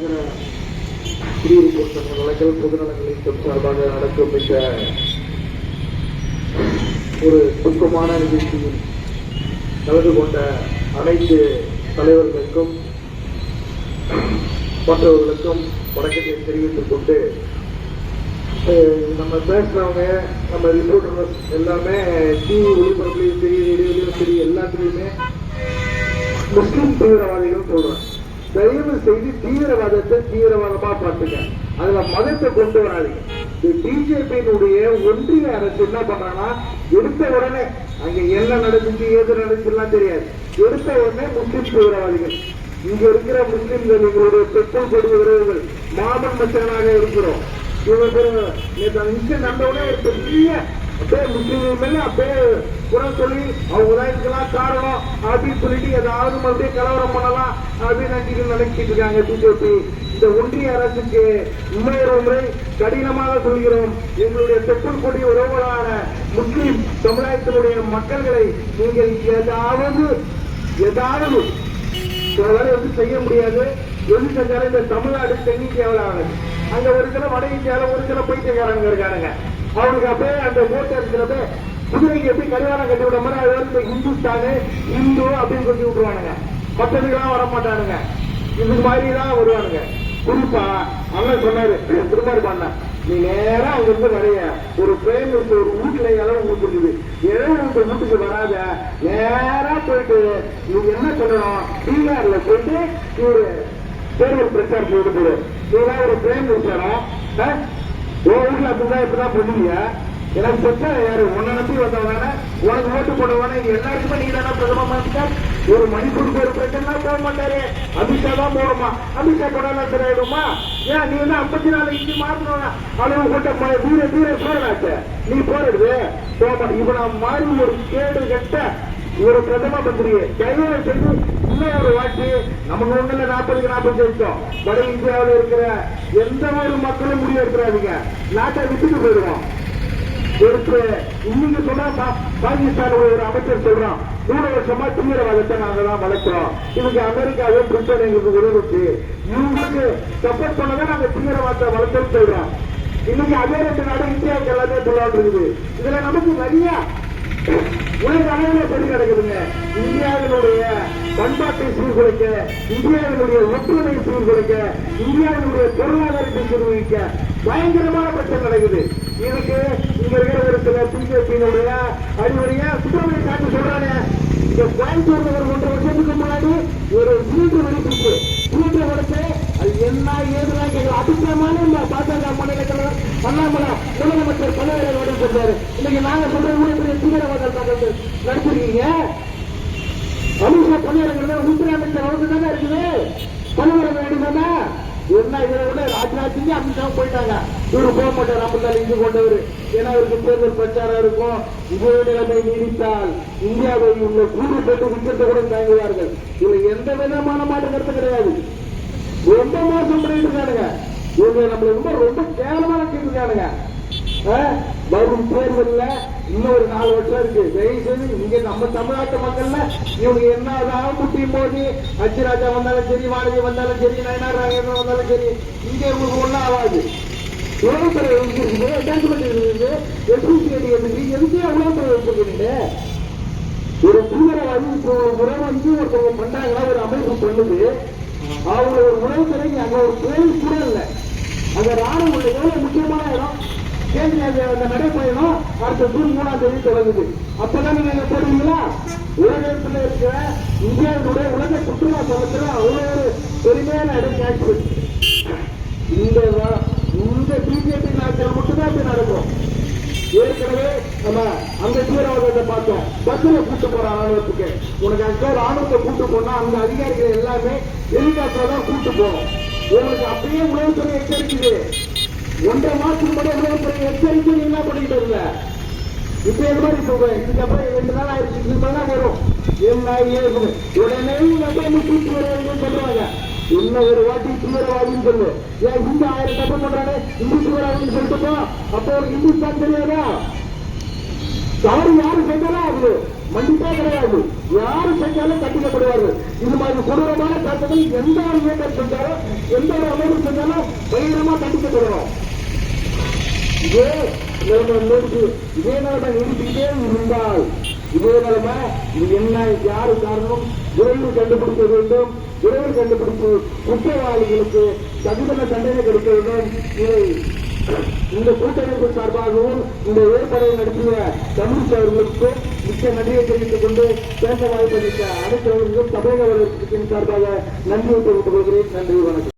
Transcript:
நகர குடியிருப்போர் சங்க நலங்கள் பொதுநலங்களின் சார்பாக நடக்கும் இந்த ஒரு துக்கமான நிகழ்ச்சியில் கலந்து கொண்ட அனைத்து தலைவர்களுக்கும் மற்றவர்களுக்கும் வணக்கத்தை தெரிவித்துக் கொண்டு நம்ம பேசுறவங்க நம்ம ரிப்போர்ட்டர் எல்லாமே டிவி ஒளிபரப்புலையும் சரி ரேடியோலையும் சரி எல்லாத்துலேயுமே முஸ்லிம் தீவிரவாதிகள் சொல்றேன் தயவு செய்து தீவிரவாதத்தை தீவிரவாதமா பார்த்துங்க. அதுல மதத்தை கொண்டு வராதீங்க. இந்த பிஜேபியினுடைய ஒன்றிய அரசு என்ன பண்றாங்கன்னா எடுத்த உடனே அங்க என்ன நடந்துச்சு ஏது நடந்துச்சுலாம் தெரியாது. எடுத்த உடனே முஸ்லிம் தீவிரவாதிகள். இங்க இருக்கிற முஸ்லிம்கள் எங்களுடைய பெட்ரோல் கொடி உறவுகள் மாமன் மச்சனாக இருக்கிறோம். இவங்க நேற்று அந்த விஷயம் உடனே ஒரு பெரிய அப்படியே முஸ்லீம்கள் மேல அப்படியே குறை சொல்லி அவங்க தான் இதுக்கெல்லாம் காரணம் அப்படின்னு சொல்லிட்டு ஏதாவது மறுபடியும் கலவரம் பண்ணலாம் அப்படின்னு நினைச்சிட்டு நினைச்சிட்டு இருக்காங்க பிஜேபி இந்த ஒன்றிய அரசுக்கு இன்னொரு முறை கடினமாக சொல்கிறோம். எங்களுடைய தொப்புள் கொடி உறவுகளான முஸ்லிம் சமுதாயத்தினுடைய மக்கள்களை நீங்கள் ஏதாவது ஏதாவது சில வேலை வந்து செய்ய முடியாது. எது செஞ்சாலும் இந்த தமிழ்நாடு தென்னிந்தியாவில் ஆகுது. அங்க ஒரு சில வட இந்தியாவில் ஒரு சில பைத்தியக்காரங்க இருக்கானுங்க. அவனுக்கு அப்படியே அந்த ஓட்டர் இருக்கிறப்ப குதிரைக்கு எப்படி கடிவாளம் கட்டி விட மாதிரி அது வந்து இந்துஸ்தானு இந்து அப்படின்னு சொல்லி விட்டுருவானுங்க. மற்றதுக்கெல்லாம் வர மாட்டானுங்க இது மாதிரி தான் வருவானுங்க. குறிப்பா அண்ணன் சொன்னாரு திருமாரி பண்ண நீ நேரம் அவங்க இருந்து வரைய. ஒரு பிரேம் இருக்கு ஒரு வீட்டுல இளவு ஊத்துக்குது இளவு உங்க வீட்டுக்கு வராத. நேரா போயிட்டு நீங்க என்ன சொல்லணும் பீகார்ல போயிட்டு ஒரு தேர்தல் பிரச்சாரத்தில் ஈடுபடு நீங்க ஒரு பிரேம் இருக்கிறோம் உன் வீட்டுல அப்படிதான் இப்பதான் பண்ணுவீங்க எனக்கு பிரச்சனை யாரு? உன்னை நம்பி வந்தவன உனக்கு ஓட்டு போடுவானே? எல்லாருக்குமே நீங்க தானே பிரதம மந்திரி ஒரு மணிப்பூருக்கு ஒரு பிரச்சனை போக மாட்டாரு. அமித்ஷா தான் போடுமா? அமித்ஷா போனாலும் சரியாயிடுமா? ஏன் நீ வந்து ஐம்பத்தி நாலு இஞ்சி மாத்தணும் அளவு கூட்ட வீர வீர சோழனாச்ச. நீ போறது? போக மாட்டேன். இப்ப நான் மாறி ஒரு கேடு கட்ட இவரை பிரதம மந்திரியை தயவு செய்து இன்னொரு வாட்டி நமக்கு ஒண்ணுல நாற்பதுக்கு நாற்பது ஜெயிச்சோம் வட இந்தியாவில் இருக்கிற எந்த ஒரு மக்களும் முடிவு எடுக்கிறாதீங்க நாட்டை விட்டுட்டு போயிடுவோம். எடுத்து இன்னைக்கு சொன்னா பா- பாகிஸ்தானுடைய ஒரு அமைச்சர் சொல்றான் நூறு வருஷமா தீவிரவாதத்தை நாங்க தான் வளர்க்கிறோம். இதுக்கு அமெரிக்காவும் பிரிட்டன் எங்களுக்கு உதவுச்சு இவங்களுக்கு சப்போர்ட் பண்ணதான் நாங்க தீவிரவாதத்தை வளர்த்தோம்னு சொல்றோம் இன்னைக்கு அதே ரெண்டு நாடு இந்தியாவுக்கு எல்லாமே சொல்லாட்டு இருக்குது இதுல நமக்கு நிறைய உலக அளவில் படி கிடக்குதுங்க இந்தியாவினுடைய பண்பாட்டை சீர்குலைக்க இந்தியாவினுடைய ஒற்றுமை சீர்குலைக்க இந்தியாவினுடைய பொருளாதாரத்தை சீர்குலைக்க பயங்கரமான பிரச்சனை நடக்குது. இதுக்கு இங்க இருக்கிற ஒரு சில பிஜேபியினுடைய அறிவுரையா சுப்பிரமணிய சாமி சொல்றானே இந்த கோயம்புத்தூர்ல ஒரு ஒன்றரை வருஷத்துக்கு முன்னாடி ஒரு சீட்டு வெடிப்பிச்சு சீட்டு அது என்ன ஏதுலாம் கேட்கல அதிகமான இந்த பாஜக மாநில அண்ணாமலை முதலமைச்சர் பதவியை நடைபெற்றாரு இன்னைக்கு நாங்க சொல்ற இவ்வளவு பெரிய நடத்திருக்கீங்க. அமித்ஷா பணியாளர்கள் உள்துறை அமைச்சர் தானே இருக்குது பணியாளர் வேண்டியதானே என்ன இதை விட ராஜ்நாத் அமித்ஷா போயிட்டாங்க. இவரு போக மாட்டார். இங்கு கொண்டவர். ஏன்னா அவருக்கு தேர்தல் பிரச்சாரம் இருக்கும். இதே நிலைமை நீடித்தால் இந்தியாவை உள்ள கூறு பெற்று விற்கிறத கூட தயங்குவார்கள். இதுல எந்த விதமான மாற்றம் கருத்து கிடையாது. ரொம்ப மோசம் பண்ணிட்டு இருக்கானுங்க இவங்க ரொம்ப கேவலமா நடத்திட்டு இருக்கானுங்க வரும் தேர்தல்ல இன்னும் ஒரு நாலு வருஷம் இருக்கு. தயவு செய்து இங்க நம்ம தமிழ்நாட்டு மக்கள்ல இவங்க என்னதான் முட்டி மோதி அச்சுராஜா வந்தாலும் சரி வாடகை வந்தாலும் சரி நயனார் ராகேந்திரன் வந்தாலும் சரி இங்க இவங்களுக்கு ஒன்றும் ஆகாது. உளவுத்துறை இருக்குது அட்டாச்மெண்ட் இருக்குது எஸ்பிசிஐடி இருக்குது எதுக்கே வச்சிருக்கீங்க ஒரு தீவிரவாதி ஒரு வந்து ஒருத்தவங்க பண்றாங்கன்னா ஒரு அமைப்பு பண்ணுது. அவங்க ஒரு உளவுத்துறை அங்க ஒரு கோயில் கூட இல்லை. அந்த ராணுவம் உள்ள எவ்வளவு முக்கியமான இடம்? கேள்வி அந்த அந்த அடுத்த ஜூன் மூணாம் தேதி தொடங்குது. அப்பதான் நீங்க என்ன போடுவீங்களா உலகத்துல இருக்கிற இந்தியாவினுடைய உலக சுற்றுலா தளத்துல அவ்வளவு ஒரு பெருமையான இடம் கேட்டு இந்த பிஜேபி நாட்டில் மட்டும்தான் இப்படி நடக்கும் ஏற்கனவே நம்ம அந்த தீவிரவாதத்தை பார்த்தோம் பஸ்ல கூட்டு போற ராணுவத்துக்கு உனக்கு அங்க ராணுவத்தை கூட்டு போனா அந்த அதிகாரிகள் எல்லாமே ஹெலிகாப்டர் தான் கூட்டு போகணும். உங்களுக்கு அப்படியே உளவுத்துறை எச்சரிக்குது. ஒன்றரை மாசத்துக்கு முன்னாடி உளவுத்துறை எச்சரிக்கை என்ன பண்ணிட்டு இருந்த இப்ப இது மாதிரி சொல்றேன் இதுக்கப்புறம் ரெண்டு நாள் ஆயிடுச்சு. இது மாதிரி வரும். என்ன ஏது உடனே அப்படியே கூட்டு வருவாங்கன்னு சொல்லுவாங்க. இன்னும் ஒரு வாட்டி தீவிரவாதின்னு சொல்லு. ஏன் இந்து ஆயிரம் தப்பு பண்றானே? இந்து தீவிரவாதின்னு சொல்லிட்டு அப்போ ஒரு இந்துஸ்தான் தெரியாதா யாரு யாரு செஞ்சாலும் அது மன்னிப்பே கிடையாது. யாரு செஞ்சாலும் கட்டிக்கப்படுவார்கள். இது மாதிரி கொடூரமான தாக்கத்தில் எந்த ஒரு இயக்கம் செஞ்சாலும் எந்த ஒரு அமைப்பு செஞ்சாலும் பயங்கரமா தண்டிக்கப்படுவோம் இதே நிலைமை இதே நிலைமை நீடிச்சுக்கிட்டே இருந்தால் இதே நிலைமை இது என்ன யாரு காரணம்? விரைவில் கண்டுபிடிக்க வேண்டும். விரைவில் கண்டுபிடித்து குற்றவாளிகளுக்கு தகுந்த தண்டனை கிடைக்க வேண்டும். இதை இந்த கூட்டமைப்பு சார்பாகவும் இந்த ஏற்பாடு நடத்திய தமிழ் அவர்களுக்கு மிக்க நன்றியை தெரிவித்துக் கொண்டு பேச வாய்ப்பளித்த அனைத்து அவர்களுக்கும் தமிழக சார்பாக நன்றியை தெரிவித்துக் கொள்கிறேன். நன்றி வணக்கம்.